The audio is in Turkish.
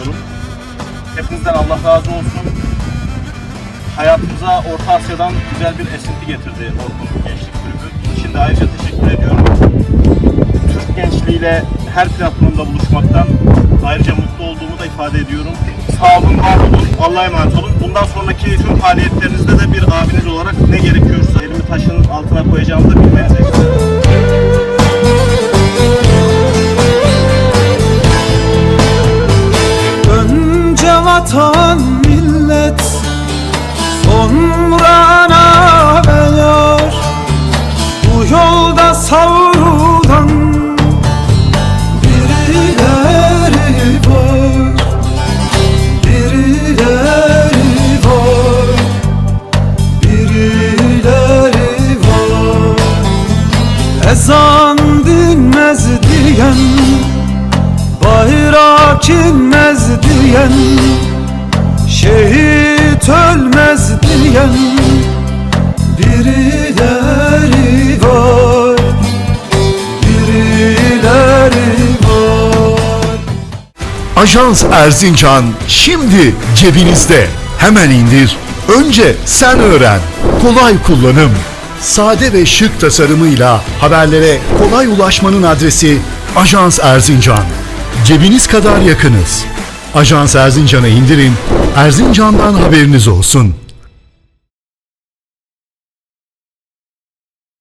ediyorum. Hepinizden Allah razı olsun. Hayatımıza Orta Asya'dan güzel bir esinti getirdi Orkun Gençlik Kulübü. Bunun için de ayrıca teşekkür ediyorum. Türk gençliğiyle her platformda buluşmaktan ayrıca mutlu olduğumu da ifade ediyorum. Sağ olun, var olun, Allah'a emanet olun. Bundan sonraki tüm faaliyetlerinizde de bir abiniz olarak ne gerekiyorsa elimi taşın altına koyacağımı da vatan millet Sonra ve yar Bu yolda savrulan Birileri var Birileri var Birileri var. Ezan dinmez diyen Bayrak inmez diyen Şehit ölmez diyen Birileri var Birileri var Ajans Erzincan şimdi cebinizde. Hemen indir. Önce sen öğren. Kolay kullanım. Sade ve şık tasarımıyla haberlere kolay ulaşmanın adresi Ajans Erzincan. Cebiniz kadar yakınız. Ajans Erzincan'ı indirin. Erzincan'dan haberiniz olsun.